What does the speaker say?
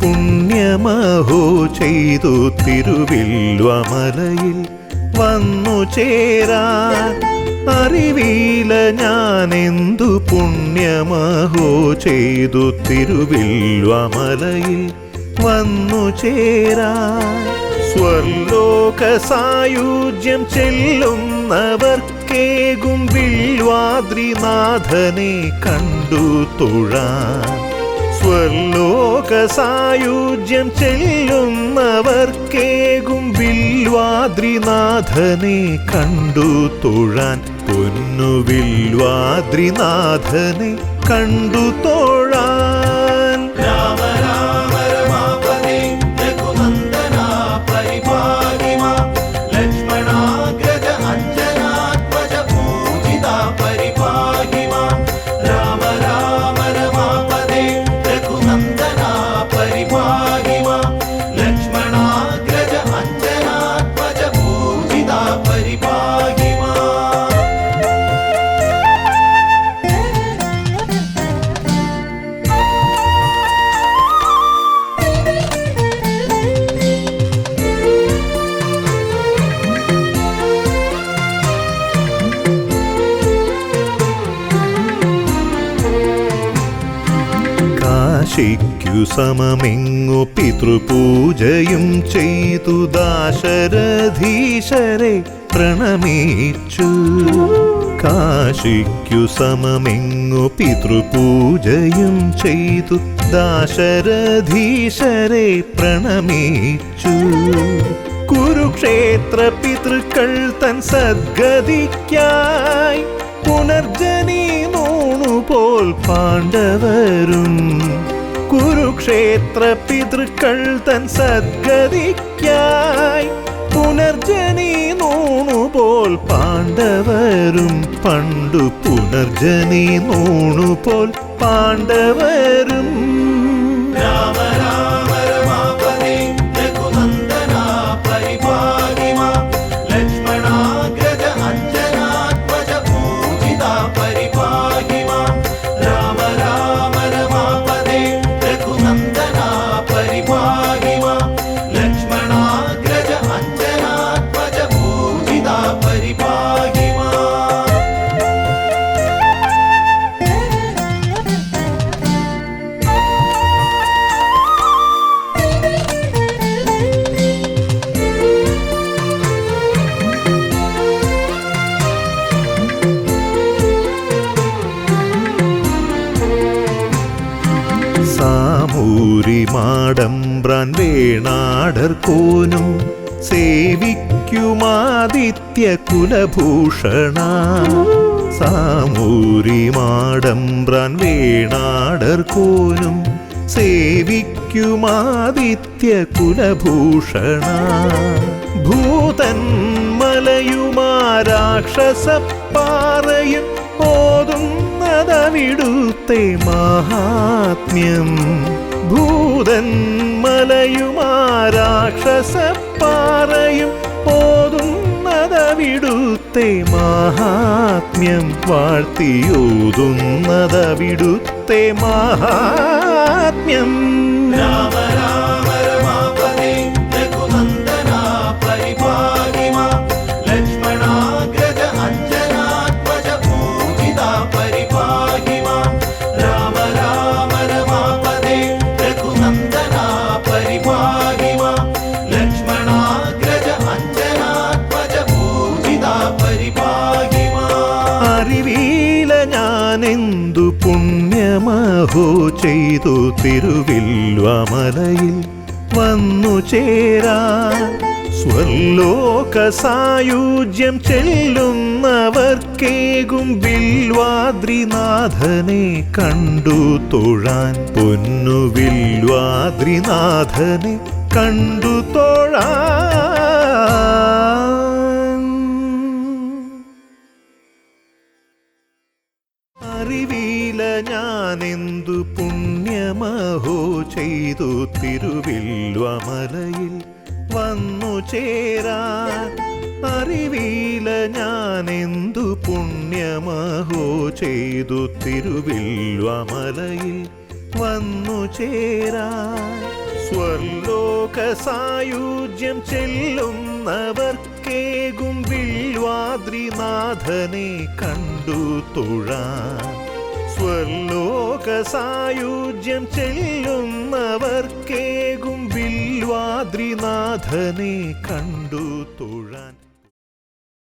പുണ്യമഹോ ചെയ്തു തിരുവില്വമലയിൽ വന്നു ചേരാൻ അറിവീല ഞാനെന്തു പുണ്യമഹോ ചെയ്തു തിരുവില്വമലയിൽ വന്നു ചേരാൻ. സ്വർലോക സായുജ്യം ചെല്ലുന്നവർക്കേകും വിൽവാദ്രിനാഥനെ കണ്ടു തൊഴാൻ. സ്വർലോക സായുജ്യം ചെല്ലുന്നവർക്കേകും വിൽവാദ്രിനാഥനെ കണ്ടു തൊഴാൻ പൊന്നു വിൽവാദ്രിനാഥനെ കണ്ടു തൊഴാൻ കാശിക്കു സമമെങ്ങു പിതൃപൂജയും ചെയ്തു ദാശരഥീശരെ പ്രണമിച്ചു. കാശിക്കു സമമെങ്ങു പിതൃപൂജയും ചെയ്തു ദാശരഥീശരെ പ്രണമിച്ചു. കുരുക്ഷേത്ര പിതൃക്കൾ തൻ സദ്ഗതിക്കായി പുനർജനി നൂണുപോൽ പാണ്ഡവരും കുരുക്ഷേത്ര പിതൃക്കൾ തൻ സദ്ഗതിക്കായി പുനർജനി നൂണുപോൽ പാണ്ഡവരും പണ്ടു പുനർജനി നൂണുപോൽ പാണ്ഡവരും. രാമ സാമൂരി മാടമ്പ്രാൻ വേണാടർ കോനും സേവിക്കുമാദിത്യ കുലഭൂഷണ. സാമൂരി മാടമ്പ്രാൻ വേണാടർ കോനും സേവിക്കുമാദിത്യ കുലഭൂഷണ. ഭൂതൻ മലയുമാരാക്ഷസപ്പാറയും ഓതുന്നതവിടുത്തെ മഹാത്മ്യം. ഭൂതൻ മലയുമാരാക്ഷസപ്പാറയും ഓതുന്നതവിടുത്തെ മഹാത്മ്യം. വാഴ്ത്തിയോതുന്നതവിടുത്തെ മഹാത്മ്യം. രാമ. പുണ്യമഹോ ചെയ്തു തിരുവില്വമലയിൽ വന്നു ചേരാ സ്വർലോക സായുജ്യം ചെല്ലുന്നവർക്കേകും വിൽവാദ്രിനാഥനെ കണ്ടു തൊഴാൻ. പൊന്നു വിൽവാദ്രിനാഥനെ കണ്ടു തൊഴാൻ. അറിവീല ഞാനെന്തു പുണ്യമഹോ ചെയ്തു തിരുവില്വമലയിൽ വന്നു ചേരാ. അറിവീല ഞാനെന്തു പുണ്യമഹോ ചെയ്തു തിരുവില്വമലയിൽ വന്നു ചേരാ. സ്വർലോക സായുജ്യം ചെല്ലുന്നവർക്കേകും വിൽവാദ്രിനാഥനെ കണ്ടു തൊഴാൻ. സ്വർലോക സായുജ്യം ചെല്ലുന്നവർക്കേകും വിൽവാദ്രിനാഥനെ കണ്ടു തൊഴാൻ.